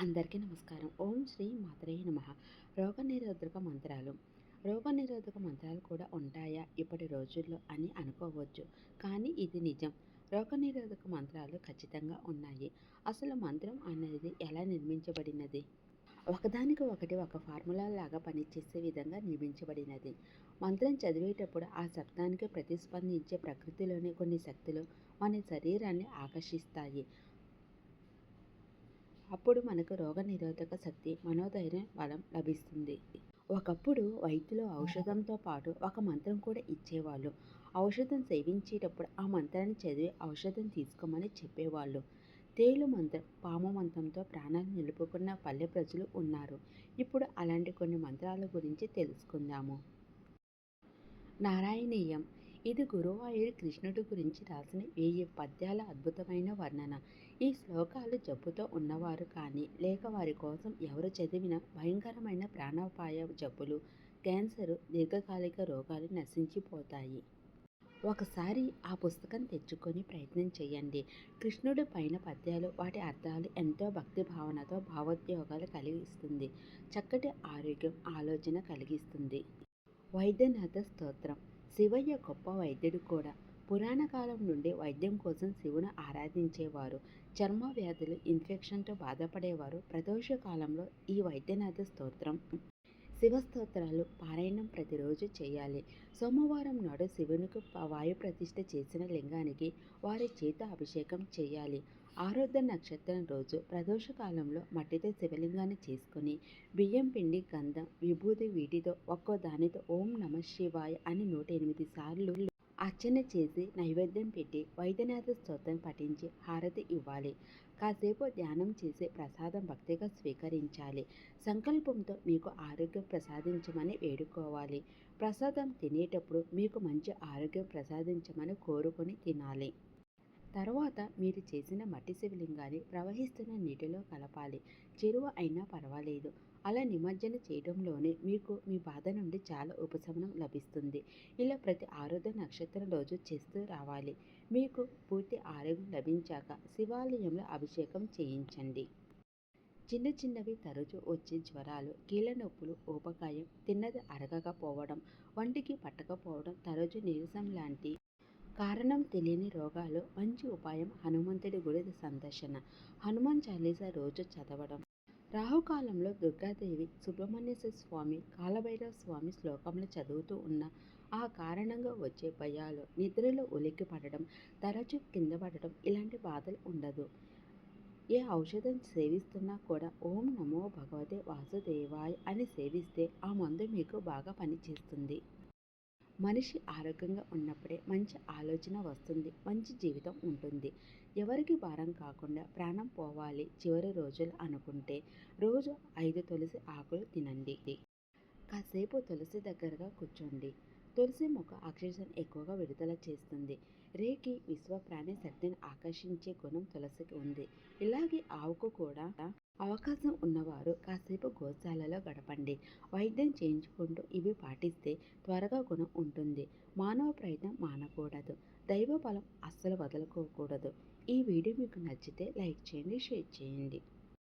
అందరికీ నమస్కారం. ఓం శ్రీ మాతరే నమ. రోగనిరోధక మంత్రాలు. రోగనిరోధక మంత్రాలు కూడా ఉంటాయా? ఇప్పటి రోజుల్లో అని అనుకోవచ్చు. కానీ ఇది నిజం. రోగనిరోధక మంత్రాలు ఖచ్చితంగా ఉన్నాయి. అసలు మంత్రం అనేది ఎలా నిర్మించబడినది? ఒకదానికి ఒకటి ఒక ఫార్ములా లాగా పనిచేసే విధంగా నిర్మించబడినది. మంత్రం చదివేటప్పుడు ఆ శబ్దానికి ప్రతిస్పందించే ప్రకృతిలోని కొన్ని శక్తులు మన శరీరాన్ని ఆకర్షిస్తాయి. అప్పుడు మనకు రోగనిరోధక శక్తి మనోధైర్యం బలం లభిస్తుంది. ఒకప్పుడు వైద్యులు ఔషధంతో పాటు ఒక మంత్రం కూడా ఇచ్చేవాళ్ళు. ఔషధం సేవించేటప్పుడు ఆ మంత్రాన్ని చదివి ఔషధం తీసుకోమని చెప్పేవాళ్ళు. తేలు మంత్రం పాము మంత్రంతో ప్రాణాలు నిలుపుకున్న పల్లె ప్రజలు ఉన్నారు. ఇప్పుడు అలాంటి కొన్ని మంత్రాల గురించి తెలుసుకుందాము. నారాయణీయం ఇది గురువాయూరు కృష్ణుడి గురించి రాసిన వెయ్యి పద్యాల అద్భుతమైన వర్ణన? ఈ శ్లోకాలు జబ్బుతో ఉన్నవారు కానీ లేక వారి కోసం ఎవరు చదివిన భయంకరమైన ప్రాణాపాయ జబ్బులు క్యాన్సర్ దీర్ఘకాలిక రోగాలు నశించిపోతాయి. ఒకసారి ఆ పుస్తకం తెచ్చుకొని ప్రయత్నం చేయండి. కృష్ణుడి పైన పద్యాలు వాటి అర్థాలు ఎంతో భక్తి భావనతో భావోద్యోగాలు కలిగిస్తుంది. చక్కటి ఆరోగ్యం ఆలోచన కలిగిస్తుంది. వైద్యనాథ స్తోత్రం. శివయ్య గొప్ప వైద్యుడు కూడా. పురాణ కాలం నుండి వైద్యం కోసం శివును ఆరాధించేవారు. చర్మ వ్యాధులు ఇన్ఫెక్షన్తో బాధపడేవారు. ప్రదోష కాలంలో ఈ వైద్యనాథ స్తోత్రం. శివస్తోత్రాలు పారాయణం ప్రతిరోజు చేయాలి. సోమవారం నాడు శివునికి వాయు ప్రతిష్ఠ చేసిన లింగానికి వారి చేత అభిషేకం చేయాలి. ఆరుద్ర నక్షత్రం రోజు ప్రదోష కాలంలో మట్టితో శివలింగాన్ని చేసుకుని బియ్యం పిండి గంధం విభూతి వీటితో ఒక్కో దానితో ఓం నమ శివాయ అని నూట ఎనిమిది సార్లు అర్చన చేసి నైవేద్యం పెట్టి వైద్యనాథ స్తోత్రం పఠించి హారతి ఇవ్వాలి. కాసేపు ధ్యానం చేసి ప్రసాదం భక్తిగా స్వీకరించాలి. సంకల్పంతో మీకు ఆరోగ్యం ప్రసాదించమని వేడుకోవాలి. ప్రసాదం తినేటప్పుడు మీకు మంచి ఆరోగ్యం ప్రసాదించమని కోరుకొని తినాలి. తర్వాత మీరు చేసిన మట్టి శివలింగాన్ని ప్రవహిస్తున్న నీటిలో కలపాలి. చెరువు అయినా పర్వాలేదు. అలా నిమజ్జన చేయడంలోనే మీకు మీ బాధ నుండి చాలా ఉపశమనం లభిస్తుంది. ఇలా ప్రతి ఆరోగ్య నక్షత్రం రోజు చేస్తూ రావాలి. మీకు పూర్తి ఆరోగ్యం లభించాక శివాలయంలో అభిషేకం చేయించండి. చిన్న చిన్నవి తరచు వచ్చే జ్వరాలు కీళ్ళ నొప్పులు ఊపకాయం తిన్నది అరగకపోవడం వంటికి పట్టకపోవడం తరచు నీరసం లాంటి కారణం తెలియని రోగాలు మంచి ఉపాయం హనుమంతుడి గుడి సందర్శన. హనుమాన్ చాలీసా రోజు చదవడం. రాహుకాలంలో దుర్గాదేవి సుబ్రహ్మణ్యేశ్వర స్వామి కాలభైరవ స్వామి శ్లోకములు చదువుతూ ఉన్న ఆ కారణంగా వచ్చే భయాలు నిద్రలో ఉలిక్కి పడడం తరచు కింద పడడం ఇలాంటి బాధలు ఉండదు. ఏ ఔషధం సేవిస్తున్నా కూడా ఓం నమో భగవతే వాసుదేవాయ్ అని సేవిస్తే ఆ మందు మీకు బాగా పనిచేస్తుంది. మనిషి ఆరోగ్యంగా ఉన్నప్పుడే మంచి ఆలోచన వస్తుంది మంచి జీవితం ఉంటుంది. ఎవరికి భారం కాకుండా ప్రాణం పోవాలి చివరి రోజులు అనుకుంటే రోజు ఐదు తులసి ఆకులు తినండి. కాసేపు తులసి దగ్గరగా కూర్చోండి. తులసి మొక్క ఆక్సిజన్ ఎక్కువగా విడుదల చేస్తుంది. రేకి విశ్వ ప్రాణి శక్తిని ఆకర్షించే గుణం తులసికి ఉంది. ఇలాగే ఆవుకు కూడా అవకాశం ఉన్నవారు కాసేపు గోశాలలో గడపండి. వైద్యం చేయించుకుంటూ ఇవి పాటిస్తే త్వరగా గుణం ఉంటుంది. మానవ ప్రయత్నం మానకూడదు. దైవ బలం అస్సలు వదులుకోకూడదు ఈ వీడియో మీకు నచ్చితే లైక్ చేయండి షేర్ చేయండి.